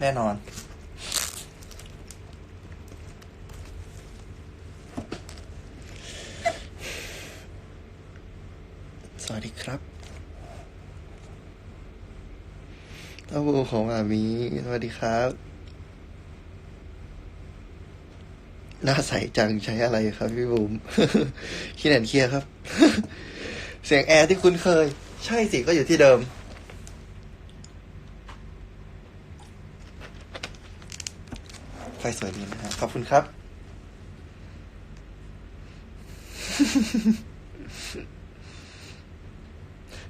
แน่นอน สวัสดีครับเต้าหูของอามี สวัสดีครับ หน้าใสจังใช้อะไรครับพี่บุ๋มคิดแอนเคียครับ เสียงแอร์ที่คุ้นเคย ใช่สิก็อยู่ที่เดิม ไฟสวยดีนะฮะ ขอบคุณครับ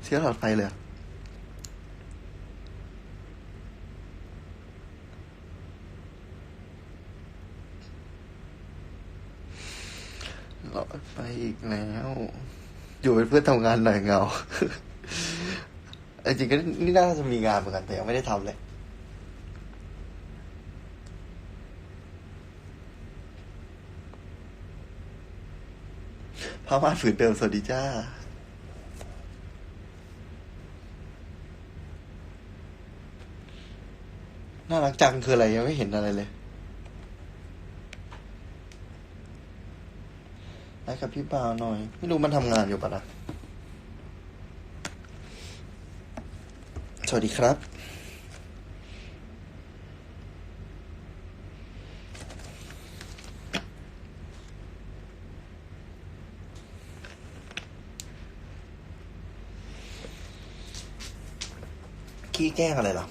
เสียหลอดไฟเลยอะหลอดไฟอีกแล้ว อยู่เป็นเพื่อนทำงานหน่อยเหงาจริงๆก็นี่น่าจะมีงานเหมือนกันแต่ยังไม่ได้ทำเลย พระมาฝืนเดิมสวัสดีจ้าน่ารักจังคืออะไรยังไม่เห็นอะไรเลยไอ้กับพี่บ่าวหน่อย ไม่รู้มันทำงานอยู่ปะนะสวัสดีครับี้แกล้งอะไรหรอ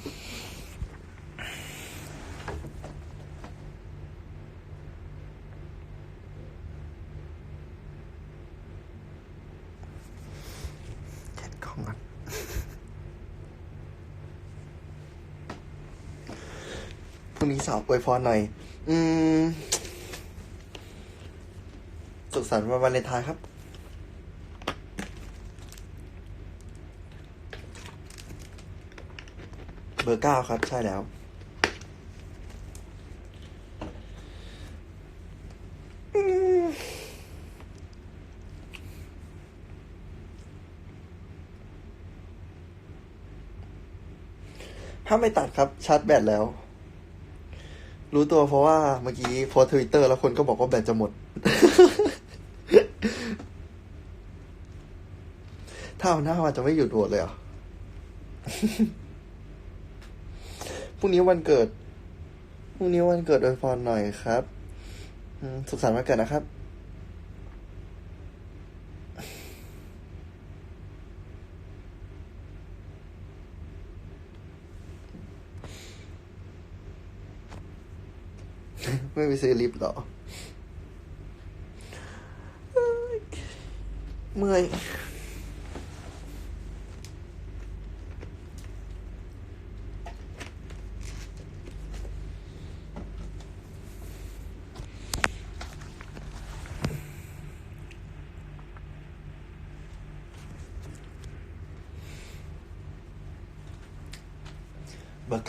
เช็ดกล้องก่อนพรุ่งนี้สาวอวยพรหน่อย อืม สุขสันต์วันวาเลนไทน์ครับ เบอร์เก้าครับ ใช่แล้ว ถ้าไม่ตัดครับ ชาร์จแบตแล้ว รู้ตัวเพราะว่าเมื่อกี้โพสทวิตเตอร์แล้วคนก็บอกว่าแบตจะหมด ถ้าหน้ามันจะไม่หยุดโหวตเลยเหรอ พรุ่งนี้วันเกิด พรุ่งนี้วันเกิดโดยพรหน่อยครับสุขสันต์วันเกิดนะครับไม่ไปซื้อลิฟต์หรอ เมื่อย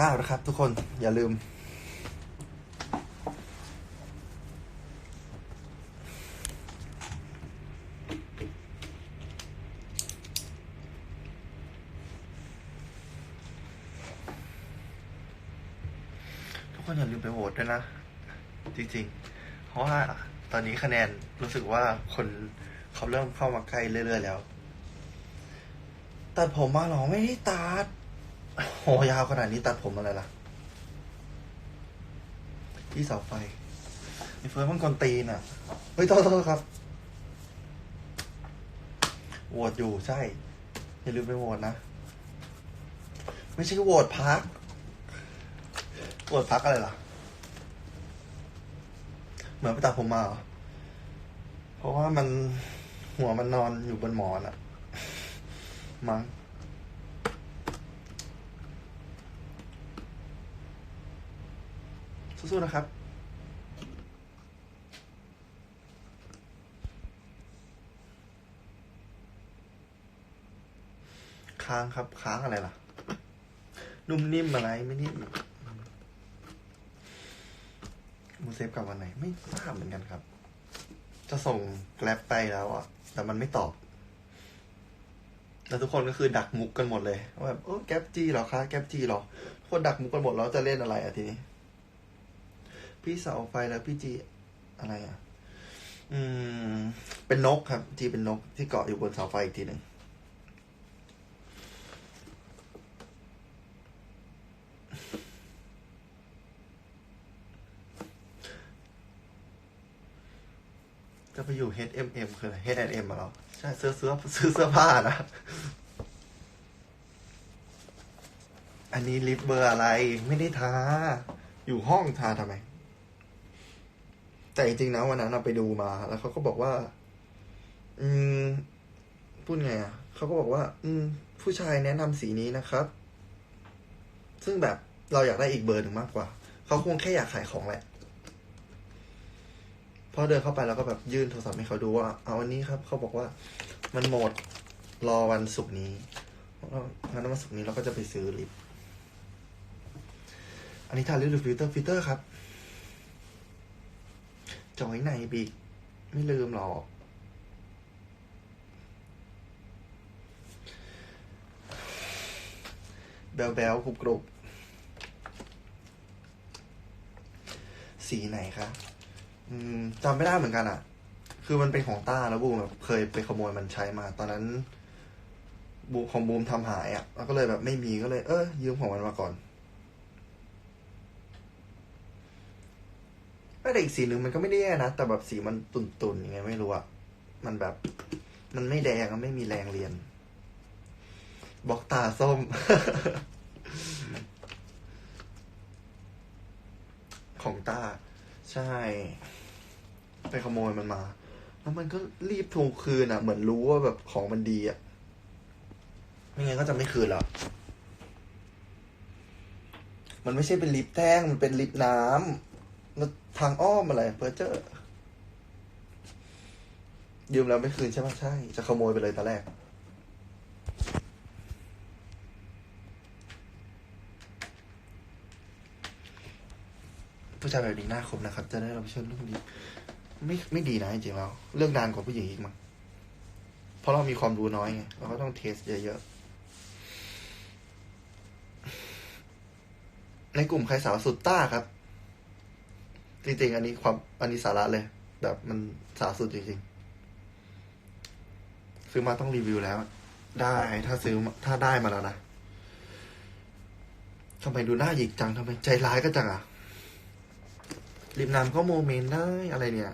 ก้านะครับ ทุกคนอย่าลืม ทุกคนอย่าลืมไปโหวตด้วยนะ จริงๆ เพราะว่าตอนนี้คะแนนรู้สึกว่าคนเขาเริ่มเข้ามาใกล้เรื่อยๆแล้ว ตัดผมมาหรอไม่ได้ตัด โหยาวขนาดนี้ตัดผมอะไรล่ะ ที่เสาไฟไอเฟิร์สมันกวนตีนอะ เฮ้ยโทษโทษครับโหวตอยู่ใช่ อย่าลืมไปโหวตนะ ไม่ใช่โหวตพักโหวตพักอะไรล่ะ เหมือนไปตัดผมมาเหรอ เพราะว่ามันหัวมันนอนอยู่บนหมอนอะมั้ง สู้ๆนะครับค้างครับค้างอะไรล่ะ นุ่มนิ่มอะไรไม่นิ่มมูเซฟกลับวันไหน ไม่ทราบเหมือนกันครับ จะส่งแกลบไปแล้วอะ แต่มันไม่ตอบ แล้วทุกคนก็คือดักมุกกันหมดเลยว่าแบบโอ้แก๊ปจีเหรอคะแก๊ปจีเหรอคนดักมุกกันหมดแล้วจะเล่นอะไรอะทีนี้ พี่เสาไฟแล้วพี่จีอะไรอะ อืม เป็นนกครับ จีเป็นนกที่เกาะอยู่บนเสาไฟอีกทีหนึ่งจะไปอยู่ H&M คืออะไร H&M เหรอ ใช่ซื้อเสื้อซื้อเสื้อผ้านะ อันนี้ลิปเบอร์อะไร ไม่ได้ทา อยู่ห้องทาทำไม แต่จริงๆนะวันนั้นเราไปดูมา แล้วเขาก็บอกว่า อืมพูดไงอะเขาก็บอกว่า อืม ผู้ชายแนะนำสีนี้นะครับ ซึ่งแบบเราอยากได้อีกเบอร์หนึ่งมากกว่า เขาคงแค่อยากขายของแหละพอเดินเข้าไปแล้วก็แบบยื่นโทรศัพท์ให้เขาดูว่า เอาอันนี้ครับ เขาบอกว่า มันหมดรอวันศุกร์นี้งั้นวันศุกร์นี้เราก็จะไปซื้อลิป อันนี้ทาลิปหรือฟิลเตอร์ฟิลเตอร์ครับ จอยในบีกไม่ลืมหรอก แบลแบลกรุบกรุบสีไหนคะอืมจำไม่ได้เหมือนกันอะ คือมันเป็นของต้าแล้วบูมแบบเคยไปขโมยมันใช้มา ตอนนั้นบูของบูมทำหายอะ แล้วก็เลยแบบไม่มีก็เลย เออยืมของมันมาก่อน ไม่แต่อีกสีหนึ่งมันก็ไม่ได้แย่นะ แต่แบบสีมันตุ่นๆยังไงไม่รู้อะมันแบบ มันไม่แดงอะไม่มีแรงเรียนบอกตาส้ม ของตา ใช่ ไปขโมยมันมา แล้วมันก็รีบทวงคืนอะ เหมือนรู้ว่าแบบของมันดีอะ ไม่งั้นก็จะไม่คืนแล้วมันไม่ใช่เป็นลิปแท่ง มันเป็นลิปน้ำ ทางอ้อมอะไรเพอเจอร์ยืมแล้วไม่คืนใช่ไหมใช่ จะขโมยไปเลยตอนแรก ผู้ชายแบบนี้น่าคบนะครับ จะได้รับเชิญเรื่องนี้ไม่ไม่ดีนะจริงๆแล้วเรื่องนานกว่าผู้หญิงอีกมั้งเพราะเรามีความรู้น้อยไงเราก็ต้องเทสเยอะๆในกลุ่มใครสาวสุดต้าครับ จริง ๆ อันนี้ความอันนี้สาระเลย แบบมันสาสุดจริงๆ ซื้อมาต้องรีวิวแล้ว ได้ถ้าซื้อถ้าได้มาแล้วนะทำไมดูหน้าหยิกจังทำไมใจร้ายก็จังอะริมน้ำก็โมเมนต์ได้อะไรเนี่ย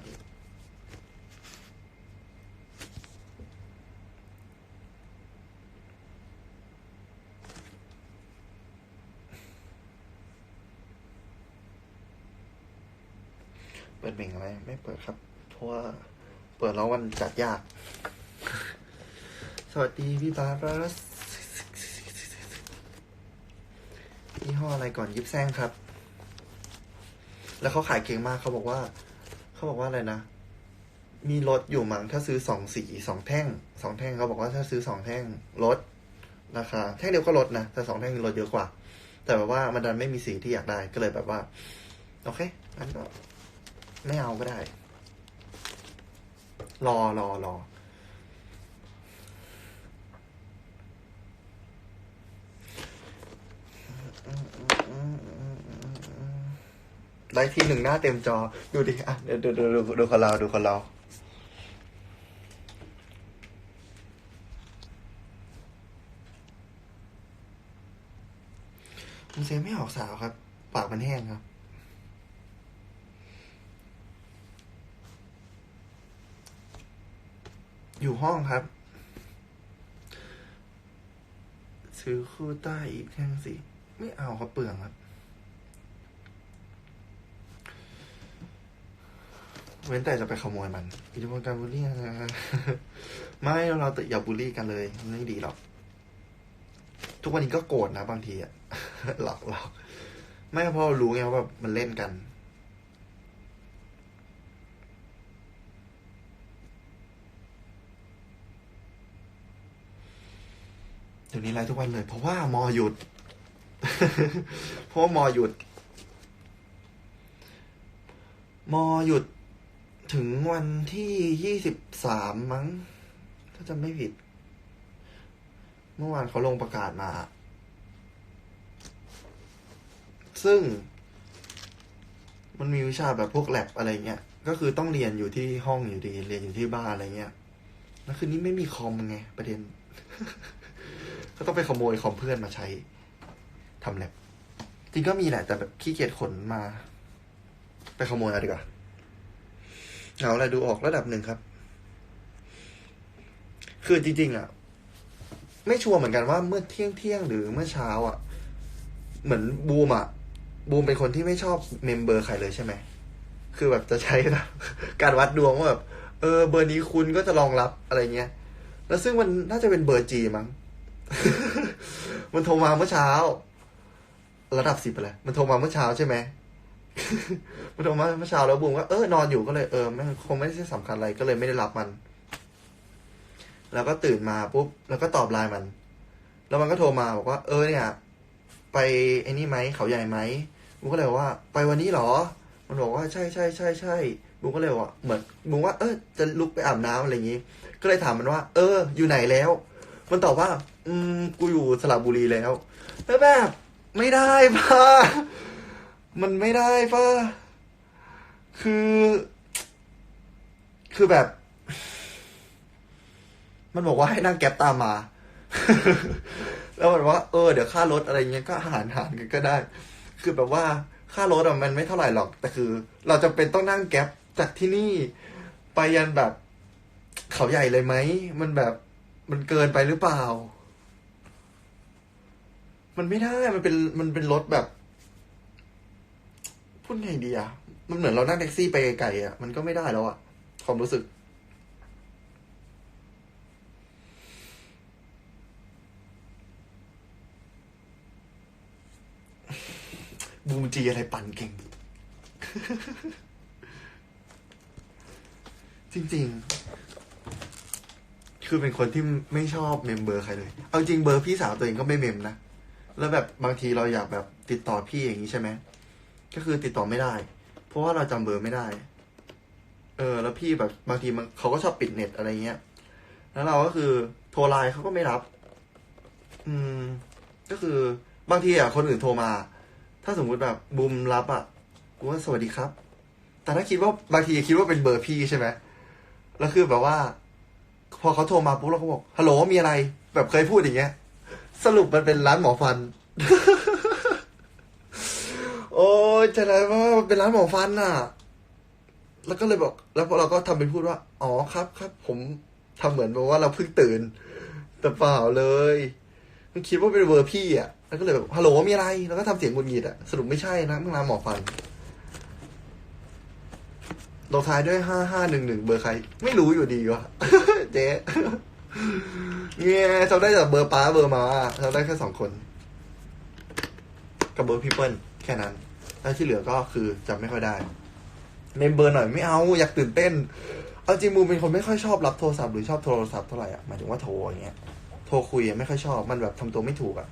ปิดเบ่งอะไร ไม่เปิดครับ เพราะว่าเปิดแล้วมันจัดยาก สวัสดีพี่บารัสยี่ห้ออะไรก่อนยิบแซงครับ แล้วเขาขายเก่งมากเขาบอกว่า เขาบอกว่าอะไรนะ มีลดอยู่มั้งถ้าซื้อสองสีสองแท่งสองแท่งเขาบอกว่าถ้าซื้อสองแท่งลดราคาแท่งเดียวก็ลดนะ แต่สองแท่งลดเยอะกว่า แต่แบบว่ามันดันไม่มีสีที่อยากได้ก็เลยแบบว่า โอเคงั้นก็ ไม่เอาก็ได้ รอรอรอได้ที่หนึ่งหน้าเต็มจอ ดูดิ อะ เดี๋ยวดูดูดูดูคนเราดูคนเรามันเซไม่ออกสาวครับ ปากมันแห้งครับ อยู่ห้องครับ ซื้อคู่ใต้อีกแท่งสิ ไม่เอาครับเปลืองครับ เว้นแต่จะไปขโมยมันอิทธิพลการบูลลี่นะไม่เราแต่อย่าบูลลี่กันเลยไม่ดีหรอก ทุกวันนี้ก็โกรธนะบางทีอะหลอกหลอกไม่เพราะเรารู้ไงว่าแบบมันเล่นกัน ดี๋ยวนี้ไลฟ์ทุกวันเลย เพราะว่ามอหยุด เพราะว่ามอหยุด มอหยุดถึงวันที่ยี่สิบสามมั้ง ถ้าจำไม่ผิด เมื่อวานเขาลงประกาศมา ซึ่ง มันมีวิชาแบบพวกแลบอะไรเงี้ย ก็คือต้องเรียนอยู่ที่ห้องอยู่ดี เรียนอยู่ที่บ้านอะไรเงี้ยแล้วคืนนี้ไม่มีคอมไงประเด็น ก็ต้องไปขโมยคอมเพื่อนมาใช้ทำแลบจริงก็มีแหละ แต่แบบขี้เกียจขนมา ไปขโมยเอาดีกว่าเหงาอะไรดูออกระดับหนึ่งครับ คือจริง ๆ อะ ไม่ชัวร์เหมือนกันว่าเมื่อเที่ยงเที่ยงหรือเมื่อเช้า อะ เหมือนบูมอะ บูมเป็นคนที่ไม่ชอบเมมเบอร์ใครเลยใช่ไหม คือแบบจะใช้การวัดดวงว่าแบบเออ เบอร์นี้คุณก็จะรองรับอะไรเงี้ย แล้วซึ่งมันน่าจะเป็นเบอร์จีมั้ง มันโทรมาเมื่อเช้า ระดับสิบไปเลยมันโทรมาเมื่อเช้าใช่ไหมมันโทรมาเมื่อเช้าแล้วบูมก็เออนอนอยู่ก็เลยเออไม่คงไม่ได้สำคัญอะไรก็เลยไม่ได้รับมัน แล้วก็ตื่นมาปุ๊บแล้วก็ตอบไลน์มัน แล้วมันก็โทรมาบอกว่า เออเนี่ย ไปไอ้นี่ไหมเขาใหญ่ไหมบูมก็เลยว่า ไปวันนี้เหรอ มันบอกว่าใช่ใช่ใช่ใช่บูมก็เลยว่าเหมือนบูมว่าเออจะลุกไปอาบน้ำอะไรอย่างงี้ ก็เลยถามมันว่า เออ อยู่ไหนแล้ว มันตอบว่า อืมกูอยู่สระบุรีแล้วแล้วแบบไม่ได้ป่ะมันไม่ได้ป่ะคือ คือแบบ มันบอกว่าให้นั่งแก๊ปตามมา แล้วมันบว่าเออเดี๋ยวค่ารถอะไรเงี้ยก็หารหารกันก็ได้ คือแบบว่าค่ารถอะมันไม่เท่าไหร่หรอก แต่คือ เราจำเป็นต้องนั่งแก๊ปจากที่นี่ไปยันแบบเขาใหญ่เลยไหม มันแบบมันเกินไปหรือเปล่า มันไม่ได้ มันเป็น มันเป็นรถแบบ พูดไงดีอะมันเหมือนเรานั่งแท็กซี่ไปไกลๆอะมันก็ไม่ได้แล้วอะความรู้สึก บูมจีอะไรปั่นเก่ง จริง ๆ คือเป็นคนที่ไม่ชอบเมมเบอร์ใครเลย เอาจริงเบอร์พี่สาวตัวเองก็ไม่เมมนะ แล้วแบบบางทีเราอยากแบบติดต่อพี่อย่างนี้ใช่ไหมก็คือติดต่อไม่ได้ เพราะว่าเราจำเบอร์ไม่ได้ เออ แล้วพี่แบบบางทีมันเขาก็ชอบปิดเน็ตอะไรเงี้ย แล้วเราก็คือโทรไลน์เขาก็ไม่รับ อืม ก็คือบางทีอะคนอื่นโทรมา ถ้าสมมุติแบบบูมรับอะกูว่าสวัสดีครับ แต่ถ้าคิดว่าบางทีคิดว่าเป็นเบอร์พี่ใช่ไหมแล้วคือแบบว่า พอเขาโทรมาปุ๊บเราก็บอกฮัลโหลมีอะไร แบบเคยพูดอย่างเงี้ย สรุปมันเป็นร้านหมอฟัน โอ้ยจะไรว่ามันเป็นร้านหมอฟันน่ะ แล้วก็เลยบอก แล้วพอเราก็ทำเป็นพูดว่า อ๋อครับครับ ผมทำเหมือนแบบว่าเราเพิ่งตื่น แต่เปล่าเลยมันคิดว่าเป็นเบอร์พี่อะ แล้วก็เลยแบบฮัลโหลมีอะไร แล้วก็ทำเสียงหงุดหงิดอะ สรุปไม่ใช่นะมึงร้านหมอฟันลงท้ายด้วยห้าห้าหนึ่งหนึ่งเบอร์ใคร ไม่รู้อยู่ดีวะเจ๊ เนี่ยจำได้แต่เบอร์ป้าเบอร์มาจำได้แค่สองคน กับเบอร์พี่เปิ้ลแค่นั้น แล้วที่เหลือก็คือจำไม่ค่อยได้ เมมเบอร์หน่อยไม่เอาอยากตื่นเต้น เอาจริงมูเป็นคนไม่ค่อยชอบรับโทรศัพท์หรือชอบโทรศัพท์เท่าไหร่อะหมายถึงว่าโทรอย่างเงี้ย โทรคุยอะไม่ค่อยชอบ มันแบบทำตัวไม่ถูกอะ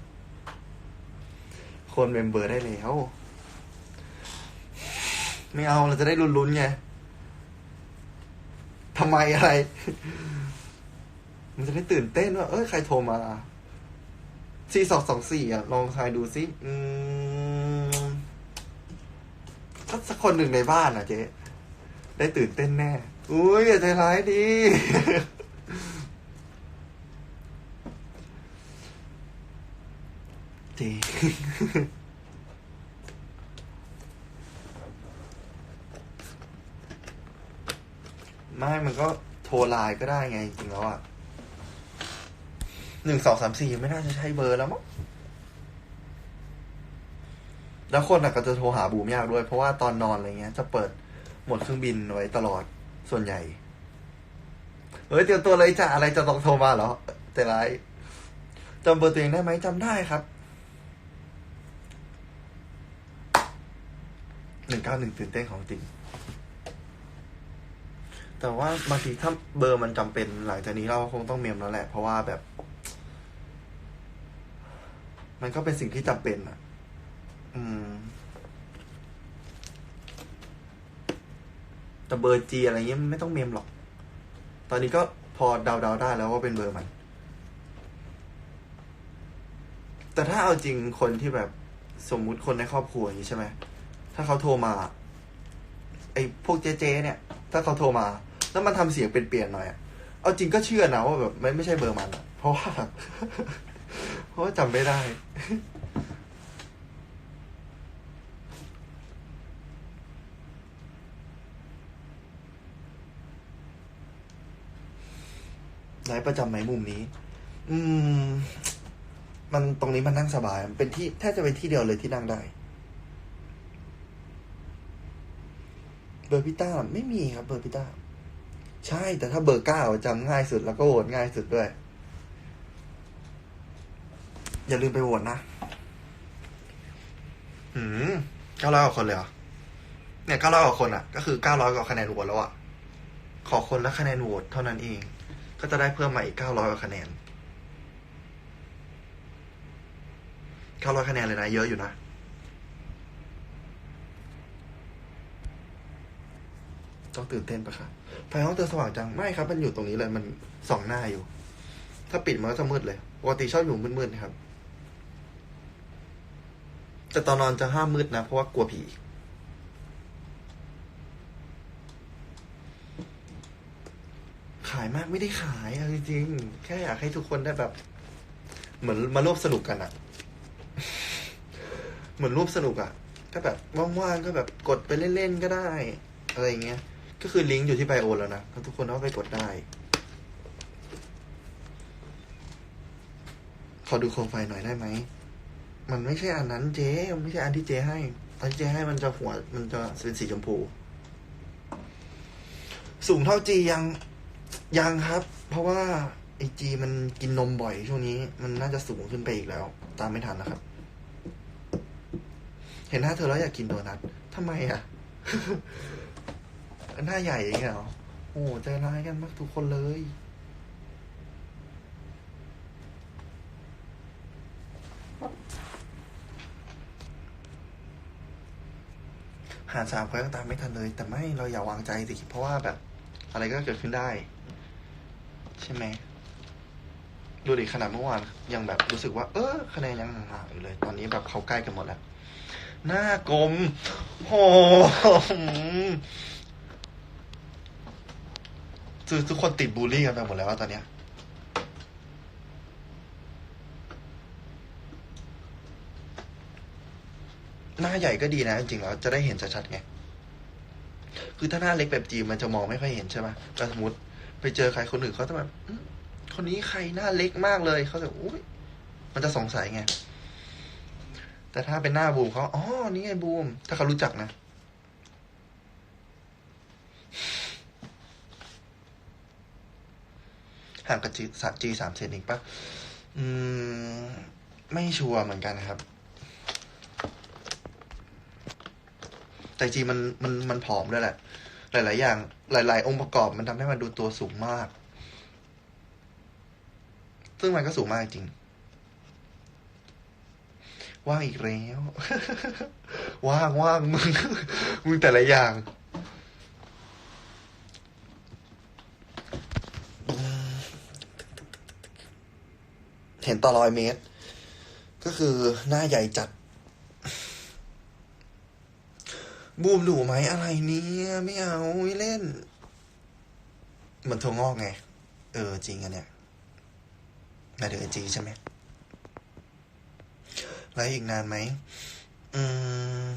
คนเมมเบอร์ได้แล้ว ไม่เอาเราจะได้ลุ้นๆไงทำไมอะไร มันจะได้ตื่นเต้นว่าเอ้ยใครโทรมาสี่สองสองสี่อะ ลองทายดูซิ อืมสักคนหนึ่งในบ้านอะเจ๊ ได้ตื่นเต้นแน่ อุ้ยอย่าใจร้ายดิเจ๊ไม่ มันก็โทรไลน์ก็ได้ไงจริงแล้วอะ หนึ่งสองสามสี่ไม่น่าจะใช่เบอร์แล้วมั้งแล้วคนอะก็จะโทรหาบูมยากด้วย เพราะว่าตอนนอนอะไรเงี้ย จะเปิดหมดเครื่องบินไว้ตลอดส่วนใหญ่เฮ้ยเตรียมตัวเลยจ้ะอะไรจะต้องโทรมาเหรอแต่ไรจำเบอร์ตัวเองได้ไหมจำได้ครับหนึ่งเก้าหนึ่งตื่นเต้นของจริง แต่ว่าบางทีถ้าเบอร์มันจำเป็นหลังจากนี้เราคงต้องเมมแล้วแหละ เพราะว่าแบบ มันก็เป็นสิ่งที่จำเป็นอะ อืมแต่เบอร์จีอะไรเงี้ยมันไม่ต้องเมมหรอก ตอนนี้ก็พอเดาๆได้แล้วว่าเป็นเบอร์มัน แต่ถ้าเอาจริงคนที่แบบสมมุติคนในครอบครัวอย่างนี้ใช่ไหม ถ้าเขาโทรมา ไอ้พวกเจ๊ๆเนี่ย ถ้าเขาโทรมา แล้วมันทำเสียงเป็นเปลี่ยนๆหน่อยอะเอาจริงก็เชื่อนะว่าแบบไม่ไม่ใช่เบอร์มันอะเพราะว่า เพราะจำไม่ได้ ไลฟ์ประจำไหมมุมนี้ อืม มันตรงนี้มันนั่งสบาย มันเป็นที่แทบจะเป็นที่เดียวเลยที่นั่งได้ เบอร์พี่ต้าไม่มีครับเบอร์พี่ต้า ใช่ แต่ถ้าเบอร์เก้าจำง่ายสุดแล้วก็โหวตง่ายสุดด้วย อย่าลืมไปโหวตนะอืมเก้าร้อยกว่าคนเลยเหรอ เนี่ยเก้าร้อยกว่าคนอะ ก็คือเก้าร้อยกว่าคะแนนโหวตแล้วอะ ขอคนละคะแนนโหวตเท่านั้นเอง ก็จะได้เพิ่มมาอีกเก้าร้อยกว่าคะแนนเก้าร้อยคะแนนเลยนะ เยอะอยู่นะต้องตื่นเต้นปะคะไฟห้องเตือนสว่างจัง ไม่ครับ มันอยู่ตรงนี้เลย มันส่องหน้าอยู่ ถ้าปิดมันก็จะมืดเลย ปกติชอบอยู่มืดๆนะครับ แต่ตอนนอนจะห้ามมืดนะ เพราะว่ากลัวผี ขายมากไม่ได้ขายเอาจริงๆแค่อยากให้ทุกคนได้แบบ เหมือนมาร่วมสนุกกันอะเหมือนร่วมสนุกอะก็แบบว่างๆก็แบบกดไปเล่นๆก็ได้ อะไรอย่างเงี้ย ก็คือลิงก์อยู่ที่ไบโอแล้วนะทุกคนเอาไปกดได้ ขอดูโคมไฟหน่อยได้ไหม มันไม่ใช่อันนั้นเจ๊มันไม่ใช่อันที่เจ๊ให้ อันที่เจ๊ให้มันจะหัว มันจะเป็นสีชมพู สูงเท่าจียังยังครับ เพราะว่าไอจีมันกินนมบ่อยช่วงนี้ มันน่าจะสูงขึ้นไปอีกแล้ว ตามไม่ทันนะครับ เห็นหน้าเธอแล้วอยากกินโดนัททำไมอะ หน้าใหญ่อย่างเงี้ยเหรอโอ้โหใจร้ายกันมากทุกคนเลย หารสามคนก็ตามไม่ทันเลย แต่ไม่เราอย่าวางใจสิเพราะว่าแบบ อะไรก็เกิดขึ้นได้ ใช่ไหมดูดิขนาดเมื่อวานยังแบบรู้สึกว่า เออคะแนนยังห่างๆอยู่เลย ตอนนี้แบบเขาใกล้กันหมดแล้ว หน้ากลมโหคือทุกคนติดบูลลี่กันไปหมดแล้วตอนเนี้ย น้าใหญ่ก็ดีนะ จริงๆแล้วจะได้เห็นชัดๆไง คือถ้าหน้าเล็กแบบจีนมันจะมองไม่ค่อยเห็นใช่ไหมแต่สมมติไปเจอใครคนอื่นเขาจะแบบคนนี้ใครหน้าเล็กมากเลยเขาจะอุ้ยมันจะสงสัยไง แต่ถ้าเป็นหน้าบูมเขาอ๋อนี่ไงบูม ถ้าเขารู้จักนะห่างกับจีสามจีสามเซนเองปะอืม ไม่ชัวร์เหมือนกันครับ แต่จริงมันมันมันผอมด้วยแหละ หลาย ๆ อย่าง หลาย ๆ องค์ประกอบมันทำให้มันดูตัวสูงมาก ซึ่งมันก็สูงมากจริง ว่างอีกแล้ว ว่างว่างมึงมึงแต่ละอย่างเห็นต่อรอยเมตร ก็คือหน้าใหญ่จัด บูมดูไหมอะไรเนี่ยไม่เอาไม่เล่น มันถั่วงอกไง เออ จริงอันเนี่ยมายถึงไอจีใช่ไหมแล้วอีกนานไหมอืม